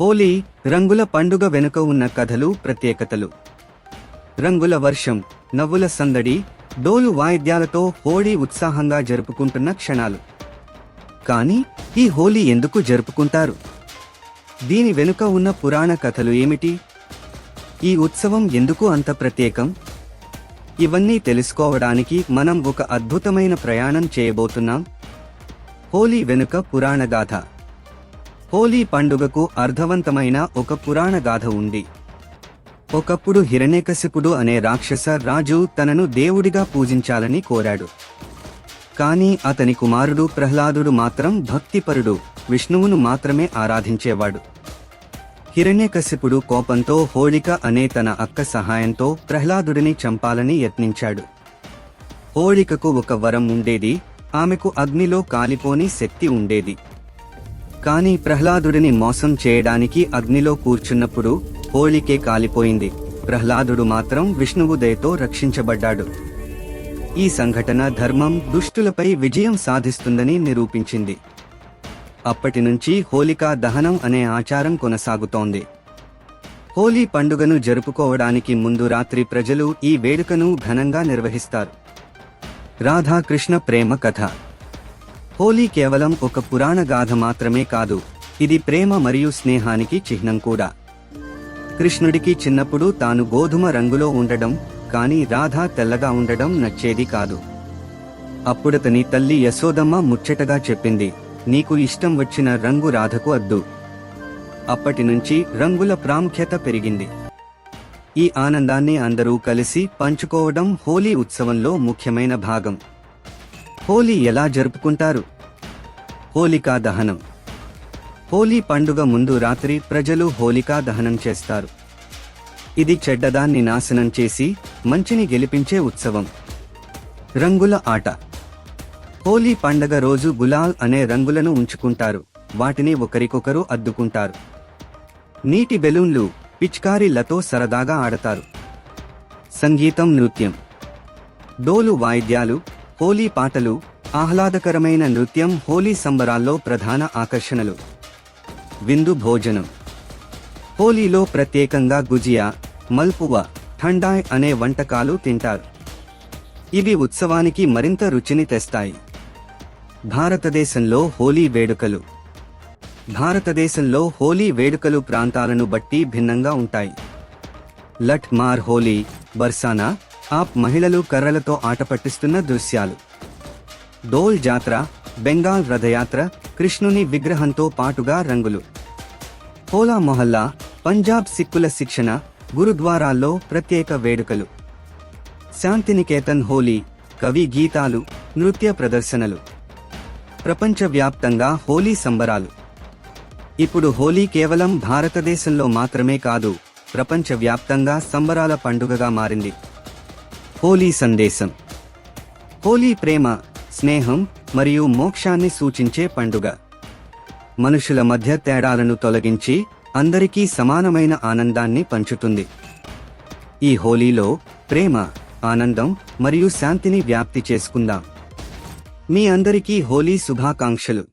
హోలీ రంగుల పండుగ వెనుక ఉన్న కథలు ప్రత్యేకతలు. రంగుల వర్షం నవ్వుల సందడి డోలు వాయిద్యాలతో హోళీ ఉత్సాహంగా జరుపుకుంటున్న క్షణాలు. కానీ ఈ హోలీ ఎందుకు జరుపుకుంటారు? దీని వెనుక ఉన్న పురాణ కథలు ఏమిటి? ఈ ఉత్సవం ఎందుకు అంత ప్రత్యేకం? ఇవన్నీ తెలుసుకోవడానికి మనం ఒక అద్భుతమైన ప్రయాణం చేయబోతున్నాం. హోలీ వెనుక పురాణ గాథ. హోలీ పండుగకు అర్థవంతమైన ఒక పురాణ గాథ ఉంది. ఒకప్పుడు హిరణ్యకశిపుడు అనే రాక్షస రాజు తనను దేవుడిగా పూజించాలని కోరాడు. కానీ అతని కుమారుడు ప్రహ్లాదుడు మాత్రం భక్తిపరుడు విష్ణువును మాత్రమే ఆరాధించేవాడు. హిరణ్యకశిపుడు కోపంతో హోళిక అనే తన అక్క సహాయంతో ప్రహ్లాదుడిని చంపాలని యత్నించాడు. హోళికకు ఒక వరం ఉండేది ఆమెకు అగ్నిలో కాలిపోని శక్తి ఉండేది. కానీ ప్రహ్లాదుడిని మోసం చేయడానికి అగ్నిలో కూర్చున్నప్పుడు హోళికే కాలిపోయింది. ప్రహ్లాదుడు మాత్రం విష్ణువు దయతో రక్షించబడ్డాడు. ఈ సంఘటన ధర్మం దుష్టులపై విజయం సాధిస్తుందని నిరూపించింది. అప్పటి నుంచి హోలికా దహనం అనే ఆచారం కొనసాగుతోంది. హోలీ పండుగను జరుపుకోవడానికి ముందు రాత్రి ప్రజలు ఈ వేడుకను ఘనంగా నిర్వహిస్తారు. రాధాకృష్ణ ప్రేమ కథ హోలీ కేవలం ఒక పురాణ గాథ మాత్రమే కాదు ఇది ప్రేమ మరియు స్నేహానికి చిహ్నం కూడా. కృష్ణుడికి చిన్నప్పుడు తాను గోధుమ రంగులో ఉండడం కాని రాధ తెల్లగా ఉండడం నచ్చేది కాదు. అప్పుడతని తల్లి యశోదమ్మ ముచ్చటగా చెప్పింది నీకు ఇష్టం వచ్చిన రంగు రాధకు అద్దు. అప్పటి నుంచి రంగుల ప్రాముఖ్యత పెరిగింది. ఈ ఆనందాన్ని అందరూ కలిసి పంచుకోవడం హోలీ ఉత్సవంలో ముఖ్యమైన భాగం. హోలీ ఎలా జరుపుకుంటారు? హోలికా దహనం. హోలీ పండుగ ముందు రాత్రి ప్రజలు హోలికా దహనం చేస్తారు. ఇది చెడ్డదాన్ని నాశనం చేసి మంచిని గెలిపించే ఉత్సవం. రంగుల ఆట. హోలీ పండగ రోజు గులాల్ అనే రంగులను ఉంచుకుంటారు. వాటిని ఒకరికొకరు అద్దుకుంటారు. నీటి బెలూన్లు పిచ్కారీలతో సరదాగా ఆడతారు. సంగీతం నృత్యం. డోలు వాయిద్యాలు హోలీ పాటలు ఆహ్లాదకరమైన నృత్యం హోలీ సంబరాల్లో ప్రధాన ఆకర్షణలు. విందు భోజనం. హోలీలో ప్రత్యేకంగా గుజియా మల్పువ ఠండాయ్ అనే వంటకాలు తింటారు. ఇవి ఉత్సవానికి మరింత రుచిని తెస్తాయి. భారతదేశంలో హోలీ వేడుకలు. భారతదేశంలో హోలీ వేడుకలు ప్రాంతాలను బట్టి భిన్నంగా ఉంటాయి. లట్ మార్ హోలీ బర్సానా ఆప్ మహిళలు కర్రలతో ఆట పట్టిస్తున్న దృశ్యాలు. డోల్ జాత్ర బెంగాల్ రథయాత్ర కృష్ణుని విగ్రహంతో పాటుగా రంగులు. హోలా మొహల్లా పంజాబ్ సిక్కుల శిక్షణ గురుద్వారాల్లో ప్రత్యేక వేడుకలు. శాంతినికేతన్ హోలీ కవి గీతాలు నృత్య ప్రదర్శనలు. ప్రపంచవ్యాప్తంగా హోలీ సంబరాలు. ఇప్పుడు హోలీ కేవలం భారతదేశంలో మాత్రమే కాదు ప్రపంచవ్యాప్తంగా సంబరాల పండుగగా మారింది. హోలీ సందేశం. హోలీ ప్రేమ స్నేహం మరియు మోక్షాన్ని సూచించే పండుగ. మనుషుల మధ్య తేడాలను తొలగించి అందరికీ సమానమైన ఆనందాన్ని పంచుతుంది. ఈ హోలీలో ప్రేమ ఆనందం మరియు శాంతిని వ్యాప్తి చేసుకుందాం. మీ అందరికీ హోలీ శుభాకాంక్షలు.